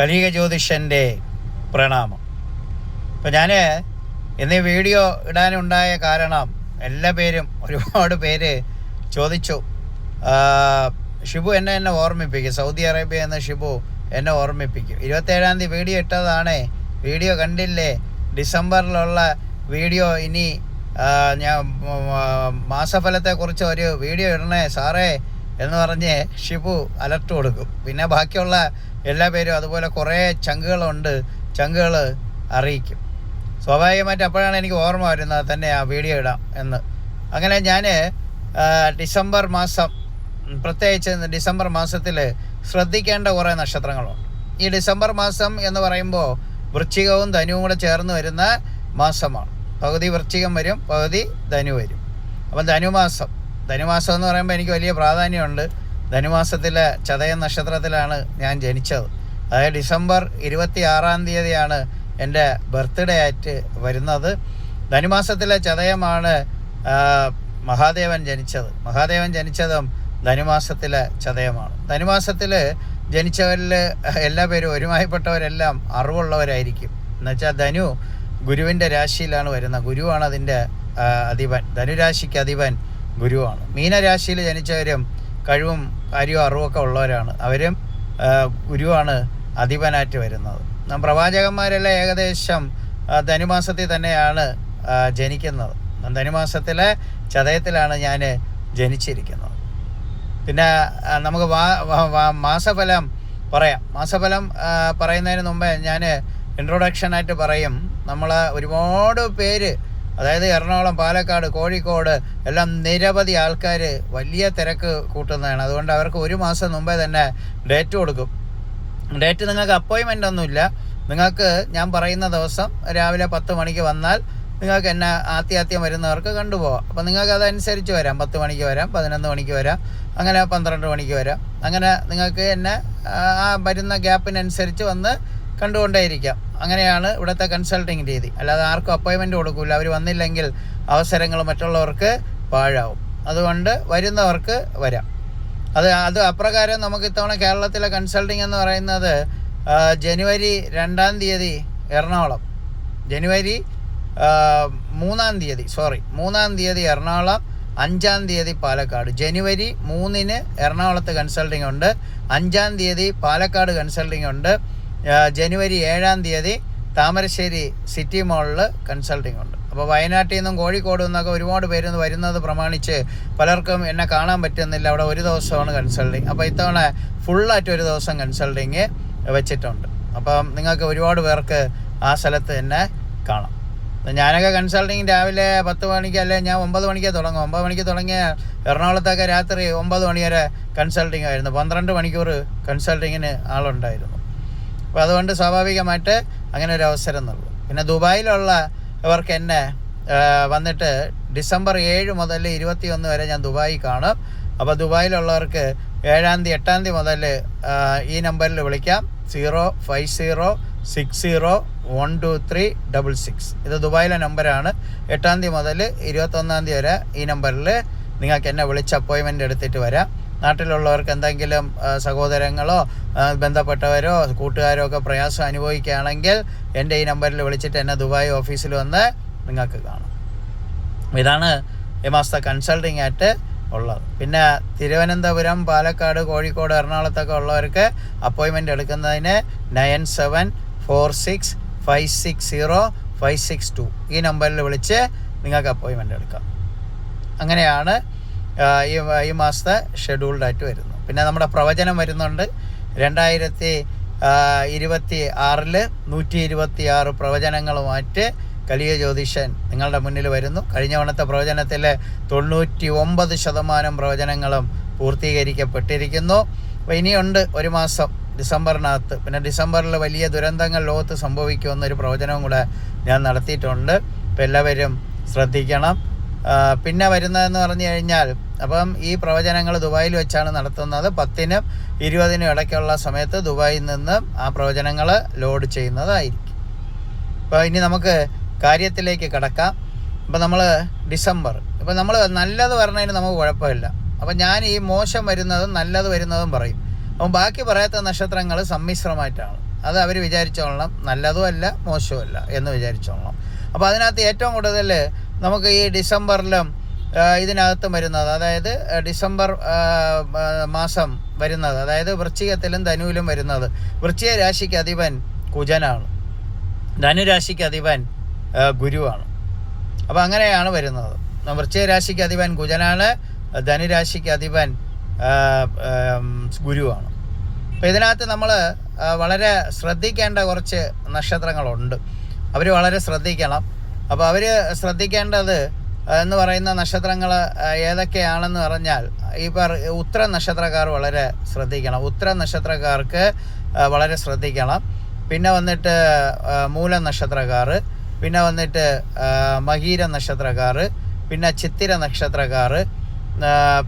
കലിക ജ്യോതിഷന്റെ പ്രണാമം. അപ്പോൾ ഞാൻ ഇന്ന് വീഡിയോ ഇടാനുണ്ടായ കാരണം എല്ലാ പേരും ഒരുപാട് പേര് ചോദിച്ചു. ഷിബു എന്നെ എന്നെ ഓർമ്മിപ്പിക്കും. സൗദി അറേബ്യ എന്ന ഷിബു എന്നെ ഓർമ്മിപ്പിക്കും. ഇരുപത്തേഴാം തീയതി വീഡിയോ ഇട്ടതാണ്. വീഡിയോ കണ്ടില്ലേ? ഡിസംബറിലുള്ള വീഡിയോ ഇനി ഞാൻ മാസഫലത്തെക്കുറിച്ച് ഒരു വീഡിയോ ഇടണേ. സാറേ എന്ന് പറഞ്ഞ് ഷിബു അലർട്ട് കൊടുക്കും. പിന്നെ ബാക്കിയുള്ള എല്ലാ പേരും അതുപോലെ കുറേ ചങ്കുകളുണ്ട്. ചങ്കുകൾ അറിയിക്കും. സ്വാഭാവികമായിട്ട് അപ്പോഴാണ് എനിക്ക് ഓർമ്മ വരുന്നത് തന്നെ ആ വീഡിയോ ഇടാം എന്ന്. അങ്ങനെ ഞാൻ ഡിസംബർ മാസം പ്രത്യേകിച്ച് ഡിസംബർ മാസത്തിൽ ശ്രദ്ധിക്കേണ്ട കുറേ നക്ഷത്രങ്ങളുണ്ട്. ഈ ഡിസംബർ മാസം എന്ന് പറയുമ്പോൾ വൃശ്ചികവും ധനുവും കൂടെ ചേർന്ന് വരുന്ന മാസമാണ്. പകുതി വൃശ്ചികം വരും പകുതി ധനു വരും. അപ്പം ധനുമാസം ധനുമാസം എന്ന് പറയുമ്പോൾ എനിക്ക് വലിയ പ്രാധാന്യമുണ്ട്. ധനുമാസത്തിലെ ചതയ നക്ഷത്രത്തിലാണ് ഞാൻ ജനിച്ചത്. അതായത് ഡിസംബർ ഇരുപത്തി ആറാം തീയതിയാണ് എന്റെ ബർത്ത്ഡേ ആയിട്ട് വരുന്നത്. ധനുമാസത്തിലെ ചതയമാണ് മഹാദേവൻ ജനിച്ചത്. മഹാദേവൻ ജനിച്ചതും ധനുമാസത്തിലെ ചതയമാണ്. ധനുമാസത്തിൽ ജനിച്ചവരിൽ എല്ലാ പേരും ഒരുമായിപ്പെട്ടവരെല്ലാം അറിവുള്ളവരായിരിക്കും. എന്നുവെച്ചാൽ ധനു ഗുരുവിന്റെ രാശിയിലാണ് വരുന്നത്. ഗുരുവാണ് അതിന്റെ അധിപൻ. ധനുരാശിക്ക് അധിപൻ. ഗുരുവാണ്. മീനരാശിയിൽ ജനിച്ചവരും കഴിവും കാര്യവും അറിവൊക്കെ ഉള്ളവരാണ്. അവരും ഗുരുവാണ് അധിപനായിട്ട് വരുന്നത്. പ്രവാചകന്മാരെല്ലാം ഏകദേശം ധനുമാസത്തിൽ തന്നെയാണ് ജനിക്കുന്നത്. ധനുമാസത്തിലെ ചതയത്തിലാണ് ഞാൻ ജനിച്ചിരിക്കുന്നത്. പിന്നെ നമുക്ക് മാസഫലം പറയാം. മാസഫലം പറയുന്നതിന് മുമ്പേ ഞാൻ ഇൻട്രൊഡക്ഷനായിട്ട് പറയും. നമ്മൾ ഒരുപാട് പേര് അതായത് എറണാകുളം പാലക്കാട് കോഴിക്കോട് എല്ലാം നിരവധി ആൾക്കാർ വലിയ തിരക്ക് കൂട്ടുന്നതാണ്. അതുകൊണ്ട് അവർക്ക് ഒരു മാസം മുമ്പേ തന്നെ ഡേറ്റ് കൊടുക്കും. ഡേറ്റ് നിങ്ങൾക്ക് അപ്പോയിൻമെന്റ് ഒന്നുമില്ല. നിങ്ങൾക്ക് ഞാൻ പറയുന്ന ദിവസം രാവിലെ പത്ത് മണിക്ക് വന്നാൽ നിങ്ങൾക്ക് എന്നെ ആദ്യാദ്യം വരുന്നവർക്ക് കണ്ടുപോകാം അപ്പോൾ നിങ്ങൾക്ക് അതനുസരിച്ച് വരാം. പത്ത് മണിക്ക് വരാം പതിനൊന്ന് മണിക്ക് വരാം അങ്ങനെ പന്ത്രണ്ട് മണിക്ക് വരാം. അങ്ങനെ നിങ്ങൾക്ക് എന്നെ ആ വരുന്ന ഗ്യാപ്പിനനുസരിച്ച് വന്ന് കണ്ടുകൊണ്ടേയിരിക്കാം. അങ്ങനെയാണ് ഇവിടുത്തെ കൺസൾട്ടിങ് രീതി. അല്ലാതെ ആർക്കും അപ്പോയിൻമെന്റ് കൊടുക്കില്ല അവർ വന്നില്ലെങ്കിൽ അവസരങ്ങൾ മറ്റുള്ളവർക്ക് പാഴാവും. അതുകൊണ്ട് വരുന്നവർക്ക് വരാം. അത് അത് അപ്രകാരം നമുക്ക് ഇത്തവണ കേരളത്തിലെ കൺസൾട്ടിങ് എന്ന് പറയുന്നത് ജനുവരി രണ്ടാം തീയതി എറണാകുളം. ജനുവരി മൂന്നാം തീയതി സോറി മൂന്നാം തീയതി എറണാകുളം അഞ്ചാം തീയതി പാലക്കാട്. ജനുവരി മൂന്നിന് എറണാകുളത്ത് കൺസൾട്ടിംഗ് ഉണ്ട്. അഞ്ചാം തീയതി പാലക്കാട് കൺസൾട്ടിംഗ് ഉണ്ട്. ജനുവരി ഏഴാം തീയതി താമരശ്ശേരി സിറ്റി മോളിൽ കൺസൾട്ടിംഗ് ഉണ്ട്. അപ്പോൾ വയനാട്ടിൽ നിന്നും കോഴിക്കോട് നിന്നൊക്കെ ഒരുപാട് പേര് വരുന്നത് പ്രമാണിച്ച് പലർക്കും എന്നെ കാണാൻ പറ്റുന്നില്ല. അവിടെ ഒരു ദിവസമാണ് കൺസൾട്ടിങ് അപ്പോൾ ഇത്തവണ ഫുള്ളായിട്ട് ഒരു ദിവസം കൺസൾട്ടിങ് വെച്ചിട്ടുണ്ട്. അപ്പം നിങ്ങൾക്ക് ഒരുപാട് പേർക്ക് ആ സ്ഥലത്ത് തന്നെ കാണാം. ഞാനൊക്കെ കൺസൾട്ടിങ് രാവിലെ പത്ത് മണിക്ക് അല്ലെ ഞാൻ ഒമ്പത് മണിക്ക് തുടങ്ങും. ഒമ്പത് മണിക്ക് തുടങ്ങിയ എറണാകുളത്തൊക്കെ രാത്രി ഒമ്പത് മണി വരെ കൺസൾട്ടിങ് ആയിരുന്നു. പന്ത്രണ്ട് മണിക്കൂർ കൺസൾട്ടിങ്ങിന് ആളുണ്ടായിരുന്നു. അപ്പോൾ അതുകൊണ്ട് സ്വാഭാവികമായിട്ട് അങ്ങനെ ഒരു അവസരം നൽകും. പിന്നെ ദുബായിലുള്ള ഇവർക്ക് എന്നെ വന്നിട്ട് ഡിസംബർ ഏഴ് മുതൽ ഇരുപത്തി ഒന്ന് വരെ ഞാൻ ദുബായി കാണും. അപ്പോൾ ദുബായിലുള്ളവർക്ക് ഏഴാം തീയതി എട്ടാം തീയതി മുതൽ ഈ നമ്പറിൽ വിളിക്കാം. Zero five zero six zero one two three double six. ഇത് ദുബായിലെ നമ്പറാണ് എട്ടാം തീയതി മുതൽ ഇരുപത്തൊന്നാം തീയതി വരെ ഈ നമ്പറിൽ നിങ്ങൾക്ക് എന്നെ വിളിച്ച് അപ്പോയിൻമെന്റ് എടുത്തിട്ട് വരാം. നാട്ടിലുള്ളവർക്ക് എന്തെങ്കിലും സഹോദരങ്ങളോ ബന്ധപ്പെട്ടവരോ കൂട്ടുകാരോ ഒക്കെ പ്രയാസം അനുഭവിക്കുകയാണെങ്കിൽ എന്റെ ഈ നമ്പറിൽ വിളിച്ചിട്ട് എന്നെ ദുബായ് ഓഫീസിൽ വന്ന് നിങ്ങൾക്ക് കാണാം. ഇതാണ് ഈ മാസത്തെ കൺസൾട്ടിങ് ആയിട്ട് ഉള്ളത്. പിന്നെ തിരുവനന്തപുരം പാലക്കാട് കോഴിക്കോട് എറണാകുളത്തൊക്കെ ഉള്ളവർക്ക് അപ്പോയിൻമെന്റ് എടുക്കുന്നതിന് nine seven four six five six zero five six two ഈ നമ്പറിൽ വിളിച്ച് നിങ്ങൾക്ക് അപ്പോയിൻമെന്റ് എടുക്കാം. അങ്ങനെയാണ് ഈ മാസത്തെ ഷെഡ്യൂൾഡായിട്ട് വരുന്നു. പിന്നെ നമ്മുടെ പ്രവചനം വരുന്നുണ്ട്. രണ്ടായിരത്തി ഇരുപത്തി ആറിൽ നൂറ്റി ഇരുപത്തി ആറ് പ്രവചനങ്ങളുമായിട്ട് കലിയ ജ്യോതിഷൻ നിങ്ങളുടെ മുന്നിൽ വരുന്നു. കഴിഞ്ഞ വണത്തെ പ്രവചനത്തിൽ തൊണ്ണൂറ്റി ഒമ്പത് ശതമാനം പ്രവചനങ്ങളും പൂർത്തീകരിക്കപ്പെട്ടിരിക്കുന്നു. അപ്പോൾ ഇനിയുണ്ട് ഒരു മാസം ഡിസംബറിനകത്ത്. പിന്നെ ഡിസംബറിൽ വലിയ ദുരന്തങ്ങൾ ലോകത്ത് സംഭവിക്കുമെന്നൊരു പ്രവചനവും കൂടെ ഞാൻ നടത്തിയിട്ടുണ്ട്. അപ്പോൾ എല്ലാവരും ശ്രദ്ധിക്കണം. പിന്നെ വരുന്നതെന്ന് പറഞ്ഞു കഴിഞ്ഞാൽ അപ്പം ഈ പ്രവചനങ്ങൾ ദുബായിൽ വെച്ചാണ് നടത്തുന്നത്. പത്തിനും ഇരുപതിനും ഇടയ്ക്കുള്ള സമയത്ത് ദുബായിൽ നിന്ന് ആ പ്രവചനങ്ങൾ ലോഡ് ചെയ്യുന്നതായിരിക്കും. അപ്പോൾ ഇനി നമുക്ക് കാര്യത്തിലേക്ക് കിടക്കാം. ഇപ്പം നമ്മൾ ഡിസംബർ. ഇപ്പം നമ്മൾ നല്ലത് പറഞ്ഞതിന് നമുക്ക് കുഴപ്പമില്ല. അപ്പം ഞാൻ ഈ മോശം വരുന്നതും നല്ലത് വരുന്നതും പറയും. അപ്പം ബാക്കി പറയാത്ത നക്ഷത്രങ്ങൾ സമ്മിശ്രമായിട്ടാണ്. അത് അവർ വിചാരിച്ചോളണം. നല്ലതും അല്ല മോശവുമല്ല എന്ന് വിചാരിച്ചോളണം. അപ്പോൾ അതിനകത്ത് ഏറ്റവും കൂടുതൽ നമുക്ക് ഈ ഡിസംബറിലും ഇതിനകത്ത് വരുന്നത്. അതായത് ഡിസംബർ മാസം വരുന്നത്. അതായത് വൃശ്ചികത്തിലും ധനുവിലും വരുന്നത്. വൃശ്ചിക രാശിക്ക് അധിപൻ കുജനാണ്. ധനുരാശിക്ക് അധിപൻ ഗുരുവാണ്. അപ്പോൾ അങ്ങനെയാണ് വരുന്നത്. വൃശ്ചിക രാശിക്ക് അധിപൻ കുജനാണ് ധനുരാശിക്ക് അധിപൻ ഗുരുവാണ്. അപ്പോൾ ഇതിനകത്ത് നമ്മൾ വളരെ ശ്രദ്ധിക്കേണ്ട കുറച്ച് നക്ഷത്രങ്ങളുണ്ട്. അവർ വളരെ ശ്രദ്ധിക്കണം. അപ്പോൾ അവർ ശ്രദ്ധിക്കേണ്ടത് എന്ന് പറയുന്ന നക്ഷത്രങ്ങൾ ഏതൊക്കെയാണെന്ന് പറഞ്ഞാൽ ഈ പറ ഉത്തര നക്ഷത്രക്കാർ വളരെ ശ്രദ്ധിക്കണം. ഉത്തര നക്ഷത്രക്കാർക്ക് വളരെ ശ്രദ്ധിക്കണം. പിന്നെ വന്നിട്ട് മൂല നക്ഷത്രക്കാർ പിന്നെ വന്നിട്ട് മഹീര നക്ഷത്രക്കാർ പിന്നെ ചിത്തിര നക്ഷത്രക്കാർ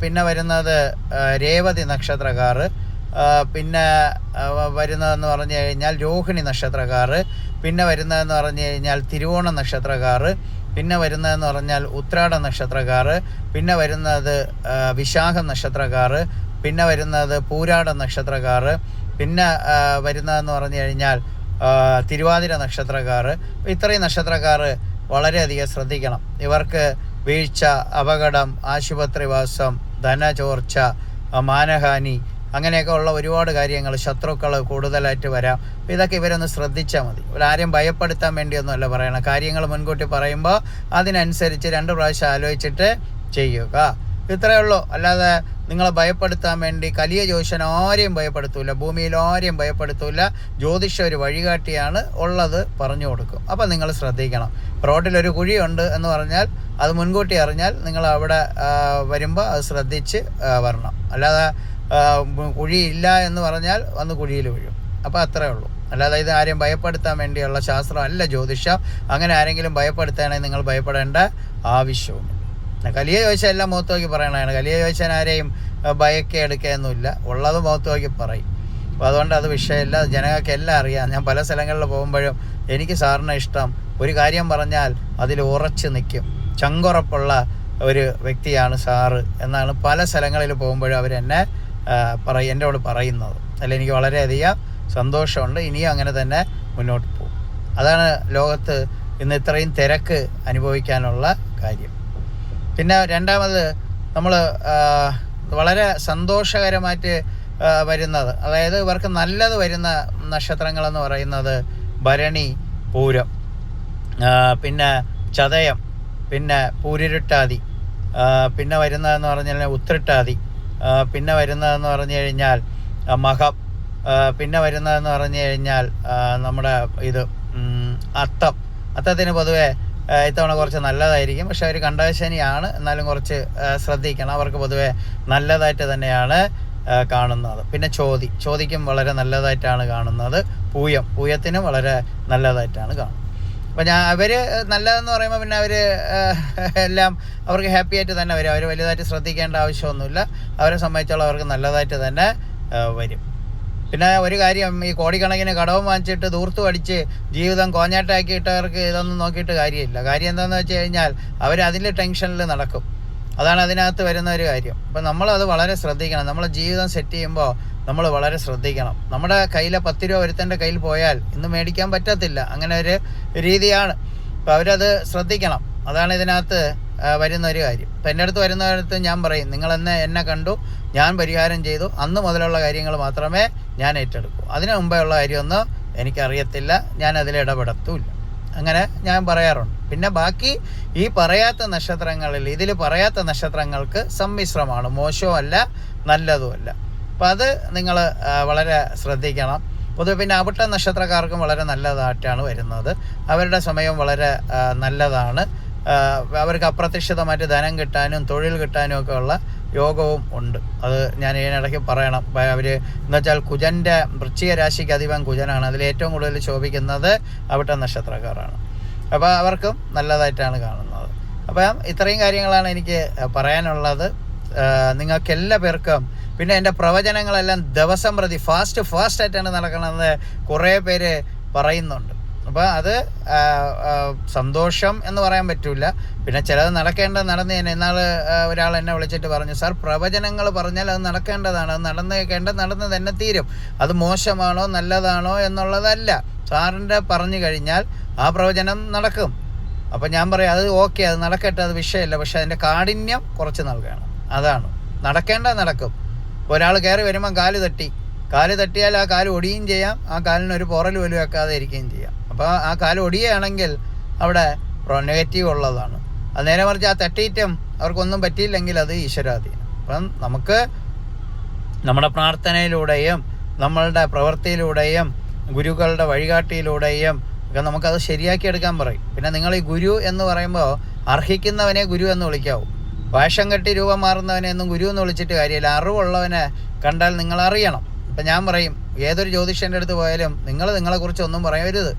പിന്നെ വരുന്നത് രേവതി നക്ഷത്രക്കാർ പിന്നെ വരുന്നതെന്ന് പറഞ്ഞു കഴിഞ്ഞാൽ രോഹിണി നക്ഷത്രക്കാർ പിന്നെ വരുന്നതെന്ന് പറഞ്ഞു കഴിഞ്ഞാൽ തിരുവോണ നക്ഷത്രക്കാർ പിന്നെ വരുന്നതെന്ന് പറഞ്ഞാൽ ഉത്രാട നക്ഷത്രക്കാർ പിന്നെ വരുന്നത് വിശാഖ നക്ഷത്രക്കാർ പിന്നെ വരുന്നത് പൂരാട നക്ഷത്രക്കാർ പിന്നെ വരുന്നതെന്ന് പറഞ്ഞു കഴിഞ്ഞാൽ തിരുവാതിര നക്ഷത്രക്കാർ. ഇത്രയും നക്ഷത്രക്കാർ വളരെയധികം ശ്രദ്ധിക്കണം. ഇവർക്ക് വീഴ്ച അപകടം ആശുപത്രിവാസം ധനചോർച്ച മാനഹാനി അങ്ങനെയൊക്കെ ഉള്ള ഒരുപാട് കാര്യങ്ങൾ ശത്രുക്കൾ കൂടുതലായിട്ട് വരാം. അപ്പോൾ ഇതൊക്കെ ഇവരൊന്ന് ശ്രദ്ധിച്ചാൽ മതി. ഇവരാരെയും ഭയപ്പെടുത്താൻ വേണ്ടിയൊന്നുമല്ല പറയണം കാര്യങ്ങൾ മുൻകൂട്ടി പറയുമ്പോൾ അതിനനുസരിച്ച് രണ്ട് പ്രാവശ്യം ആലോചിച്ചിട്ട് ചെയ്യുക. ഇത്രയേ ഉള്ളൂ. അല്ലാതെ നിങ്ങളെ ഭയപ്പെടുത്താൻ വേണ്ടി കലിയ ജ്യോതിഷൻ ആരെയും ഭയപ്പെടുത്തൂല. ഭൂമിയിൽ ആരെയും ഭയപ്പെടുത്തൂല. ജ്യോതിഷ ഒരു വഴികാട്ടിയാണ് ഉള്ളത് പറഞ്ഞു കൊടുക്കും. അപ്പം നിങ്ങൾ ശ്രദ്ധിക്കണം. റോഡിലൊരു കുഴിയുണ്ട് എന്ന് പറഞ്ഞാൽ അത് മുൻകൂട്ടി അറിഞ്ഞാൽ നിങ്ങൾ അവിടെ വരുമ്പോൾ അത് ശ്രദ്ധിച്ച് വരണം. അല്ലാതെ കുഴിയില്ല എന്ന് പറഞ്ഞാൽ വന്ന് കുഴിയിൽ വീഴും. അപ്പോൾ അത്രേ ഉള്ളൂ. അല്ലാതെ ഇത് ആരെയും ഭയപ്പെടുത്താൻ വേണ്ടിയുള്ള ശാസ്ത്രം അല്ല ജ്യോതിഷം. അങ്ങനെ ആരെങ്കിലും ഭയപ്പെടുത്താനായി നിങ്ങൾ ഭയപ്പെടേണ്ട ആവശ്യവും കലിയ ചോദിച്ചാൽ എല്ലാം മുഖത്ത് നോക്കി പറയണതാണ്. കലിയ ചോദിച്ചാൽ ആരെയും ഭയക്കെ എടുക്കുകയൊന്നുമില്ല ഉള്ളത് മുഖത്ത് നോക്കി പറയും. അപ്പോൾ അതുകൊണ്ട് അത് വിഷയമില്ല. ജനങ്ങൾക്ക് എല്ലാം അറിയാം. ഞാൻ പല സ്ഥലങ്ങളിൽ പോകുമ്പോഴും എനിക്ക് സാറിന് ഇഷ്ടം. ഒരു കാര്യം പറഞ്ഞാൽ അതിൽ ഉറച്ചു നിൽക്കും. ചങ്കുറപ്പുള്ള ഒരു വ്യക്തിയാണ് സാറ് എന്നാണ് പല സ്ഥലങ്ങളിൽ പോകുമ്പോഴും അവരെന്നെ പറയും എന്നോട് പറയുന്നത്. അതിൽ എനിക്ക് വളരെയധികം സന്തോഷമുണ്ട്. ഇനിയും അങ്ങനെ തന്നെ മുന്നോട്ട് പോകും. അതാണ് ലോകത്ത് ഇന്ന് ഇത്രയും തിരക്ക് അനുഭവിക്കാനുള്ള കാര്യം. പിന്നെ രണ്ടാമത് നമ്മൾ വളരെ സന്തോഷകരമായിട്ട് വരുന്നത്. അതായത് ഇവർക്ക് നല്ലത് വരുന്ന നക്ഷത്രങ്ങളെന്ന് പറയുന്നത് ഭരണി പൂരം പിന്നെ ചതയം പിന്നെ പൂരിരുട്ടാതി പിന്നെ വരുന്നതെന്ന് പറഞ്ഞാൽ ഉത്രട്ടാതി പിന്നെ വരുന്നതെന്ന് പറഞ്ഞു കഴിഞ്ഞാൽ മഹം പിന്നെ വരുന്നതെന്ന് പറഞ്ഞു കഴിഞ്ഞാൽ നമ്മുടെ ഇത് അത്തം. അത്തത്തിന് പൊതുവെ ഇത്തവണ കുറച്ച് നല്ലതായിരിക്കും. പക്ഷെ അവർ കണ്ടശനിയാണ് എന്നാലും കുറച്ച് ശ്രദ്ധിക്കണം. അവർക്ക് പൊതുവെ നല്ലതായിട്ട് തന്നെയാണ് കാണുന്നത്. പിന്നെ ചോതി. ചോദിക്കും വളരെ നല്ലതായിട്ടാണ് കാണുന്നത്. പൂയം. പൂയത്തിനും വളരെ നല്ലതായിട്ടാണ് കാണുന്നത്. അപ്പോൾ ഞാൻ അവർ നല്ലതെന്ന് പറയുമ്പോൾ പിന്നെ അവർ എല്ലാം അവർക്ക് ഹാപ്പി ആയിട്ട് തന്നെ വരും. അവർ വലുതായിട്ട് ശ്രദ്ധിക്കേണ്ട ആവശ്യമൊന്നുമില്ല. അവരെ സംബന്ധിച്ചോളം അവർക്ക് നല്ലതായിട്ട് തന്നെ വരും. പിന്നെ ഒരു കാര്യം ഈ കോടിക്കണക്കിന് കടവും വാങ്ങിച്ചിട്ട് ദൂർത്ത് അടിച്ച് ജീവിതം കോഞ്ഞാട്ടാക്കിയിട്ടവർക്ക് ഇതൊന്നും നോക്കിയിട്ട് കാര്യമില്ല. കാര്യം എന്താണെന്ന് വെച്ച് കഴിഞ്ഞാൽ അവർ അതിന്റെ ടെൻഷനിൽ നടക്കും. അതാണ് അതിനകത്ത് വരുന്ന ഒരു കാര്യം. അപ്പം നമ്മളത് വളരെ ശ്രദ്ധിക്കണം. നമ്മളെ ജീവിതം സെറ്റ് ചെയ്യുമ്പോൾ നമ്മൾ വളരെ ശ്രദ്ധിക്കണം. നമ്മുടെ കയ്യിലെ പത്ത് രൂപ ഒരുത്തന്റെ കയ്യിൽ പോയാൽ ഇന്ന് മേടിക്കാൻ പറ്റത്തില്ല. അങ്ങനെ ഒരു രീതിയാണ്. അപ്പോൾ അവരത് ശ്രദ്ധിക്കണം. അതാണ് ഇതിനകത്ത് വരുന്ന ഒരു കാര്യം. ഇപ്പം എന്റെ അടുത്ത് വരുന്നവരടുത്ത് ഞാൻ പറയും നിങ്ങൾ എന്നെ എന്നെ കണ്ടു. ഞാൻ പരിഹാരം ചെയ്തു. അന്ന് മുതലുള്ള കാര്യങ്ങൾ മാത്രമേ ഞാൻ ഏറ്റെടുക്കൂ. അതിനു മുമ്പേ ഉള്ള കാര്യമൊന്നും എനിക്കറിയത്തില്ല. ഞാൻ അതിൽ ഇടപെടത്തുമില്ല. അങ്ങനെ ഞാൻ പറയാറുണ്ട്. പിന്നെ ബാക്കി ഈ പറയാത്ത നക്ഷത്രങ്ങളിൽ ഇതിൽ പറയാത്ത നക്ഷത്രങ്ങൾക്ക് സമ്മിശ്രമാണ്. മോശവുമല്ല നല്ലതുമല്ല. അപ്പം അത് നിങ്ങൾ വളരെ ശ്രദ്ധിക്കണം. പൊതുവെ പിന്നെ അവിട്ട നക്ഷത്രക്കാർക്കും വളരെ നല്ലതായിട്ടാണ് വരുന്നത്. അവരുടെ സമയം വളരെ നല്ലതാണ്. അവർക്ക് അപ്രതീക്ഷിതമായിട്ട് ധനം കിട്ടാനും തൊഴിൽ കിട്ടാനും ഒക്കെ ഉള്ള യോഗവും ഉണ്ട്. അത് ഞാൻ ഇതിനിടയ്ക്ക് പറയണം. അവർ എന്നുവെച്ചാൽ കുജന്റെ വൃശ്ചിക രാശിക്ക് അധികം കുജനാണ്. അതിൽ ഏറ്റവും കൂടുതൽ ശോഭിക്കുന്നത് അവിട്ട നക്ഷത്രക്കാരാണ്. അപ്പോൾ അവർക്കും നല്ലതായിട്ടാണ് കാണുന്നത്. അപ്പം ഇത്രയും കാര്യങ്ങളാണ് എനിക്ക് പറയാനുള്ളത്. നിങ്ങൾക്ക് എല്ലാ പേർക്കും പിന്നെ എന്റെ പ്രവചനങ്ങളെല്ലാം ദിവസം പ്രതി ഫാസ്റ്റ് ഫാസ്റ്റ് ആയിട്ടാണ് നടക്കണമെന്ന് കുറേ പേര് പറയുന്നുണ്ട്. അപ്പോൾ അത് സന്തോഷം എന്ന് പറയാൻ പറ്റില്ല പിന്നെ ചിലത് നടക്കേണ്ടത് നടന്നു തന്നെ എന്നാൽ ഒരാൾ എന്നെ വിളിച്ചിട്ട് പറഞ്ഞു സാർ പ്രവചനങ്ങൾ പറഞ്ഞാൽ അത് നടക്കേണ്ടതാണ്. അത് നടന്നേക്കേണ്ടത് നടന്ന് തന്നെ തീരും. അത് മോശമാണോ നല്ലതാണോ എന്നുള്ളതല്ല. സാറിന്റെ പറഞ്ഞു കഴിഞ്ഞാൽ ആ പ്രവചനം നടക്കും. അപ്പം ഞാൻ പറയാം അത് ഓക്കെ അത് നടക്കട്ടെ അത് വിഷയമല്ല. പക്ഷെ അതിന്റെ കാഠിന്യം കുറച്ച് നൽകണം. അതാണ്. നടക്കേണ്ട നടക്കും. ഒരാൾ കയറി വരുമ്പോൾ കാൽ തട്ടി. കാൽ തട്ടിയാൽ ആ കാൽ ഒടിയും ചെയ്യാം. ആ കാലിന് ഒരു പുറൽ പോലും വെക്കാതെ ഇരിക്കുകയും ചെയ്യാം. അപ്പോൾ ആ കാൽ ഒടിയാണെങ്കിൽ അവിടെ നെഗറ്റീവ് ഉള്ളതാണ്. അത് നേരെ മറിച്ച് ആ തട്ടിയിട്ടും അവർക്കൊന്നും പറ്റിയില്ലെങ്കിൽ അത് ഈശ്വരാധീനം. അപ്പം നമുക്ക് നമ്മുടെ പ്രാർത്ഥനയിലൂടെയും നമ്മളുടെ പ്രവൃത്തിയിലൂടെയും ഗുരുക്കളുടെ വഴികാട്ടിയിലൂടെയും ഒക്കെ നമുക്കത് ശരിയാക്കി എടുക്കാൻ പറയും. പിന്നെ നിങ്ങൾ ഈ ഗുരു എന്ന് പറയുമ്പോൾ അർഹിക്കുന്നവനെ ഗുരു എന്ന് വിളിക്കാവൂ. വേഷം കെട്ടി രൂപം മാറുന്നവനെ എന്നും ഗുരു എന്ന് വിളിച്ചിട്ട് കാര്യമില്ല. അറിവുള്ളവനെ കണ്ടാൽ നിങ്ങൾ അറിയണം. ഇപ്പം ഞാൻ പറയും ഏതൊരു ജ്യോതിഷന്റെ അടുത്ത് പോയാലും നിങ്ങൾ നിങ്ങളെക്കുറിച്ച് ഒന്നും പറയരുത്.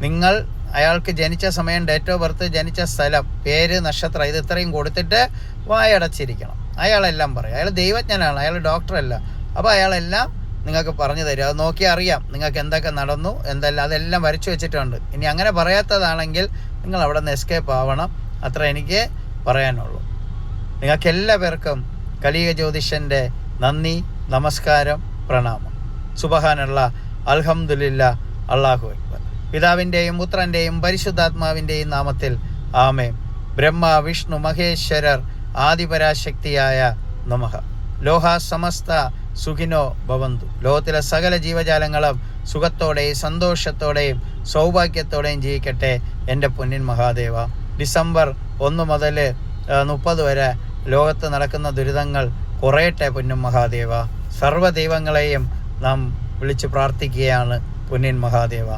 നിങ്ങൾ അയാൾക്ക് ജനിച്ച സമയം ഡേറ്റ് ഓഫ് ബർത്ത് ജനിച്ച സ്ഥലം പേര് നക്ഷത്രം ഇത് ഇത്രയും കൊടുത്തിട്ട് വായടച്ചിരിക്കണം. അയാളെല്ലാം പറയും. അയാൾ ദൈവജ്ഞനാണ് അയാൾ ഡോക്ടറല്ല. അപ്പോൾ അയാളെല്ലാം നിങ്ങൾക്ക് പറഞ്ഞു തരും. അത് നോക്കി അറിയാം നിങ്ങൾക്ക് എന്തൊക്കെ നടന്നു എന്തെല്ലാം അതെല്ലാം വരച്ചു വെച്ചിട്ടുണ്ട്. ഇനി അങ്ങനെ പറയാത്തതാണെങ്കിൽ നിങ്ങൾ അവിടെ നിന്ന് എസ്കേപ്പ് ആവണം. അത്ര എനിക്ക് പറയാനുള്ളൂ. നിങ്ങൾക്ക് എല്ലാ പേർക്കും കലിക ജ്യോതിഷന്റെ നന്ദി നമസ്കാരം പ്രണാമം. സുബഹാനുള്ള അൽഹമുല്ല അള്ളാഹു അക്ബർ. പിതാവിന്റെയും പുത്രന്റെയും പരിശുദ്ധാത്മാവിന്റെയും നാമത്തിൽ ആമേം ബ്രഹ്മ വിഷ്ണു മഹേശ്വരർ ആദിപരാശക്തിയായ നമഃ ലോഹ സമസ്ത സുഖിനോ ഭവന്തു. ലോകത്തിലെ സകല ജീവജാലങ്ങളും സുഖത്തോടെയും സന്തോഷത്തോടെയും സൗഭാഗ്യത്തോടെയും ജീവിക്കട്ടെ എന്റെ പൊന്നിൻ മഹാദേവ. ഡിസംബർ ഒന്ന് മുതൽ മുപ്പത് വരെ ലോകത്ത് നടക്കുന്ന ദുരിതങ്ങൾ കുറയട്ടെ പൊന്നും മഹാദേവ. സർവ ദൈവങ്ങളെയും നാം വിളിച്ച് പ്രാർത്ഥിക്കുകയാണ് പൊന്നിൻ മഹാദേവ.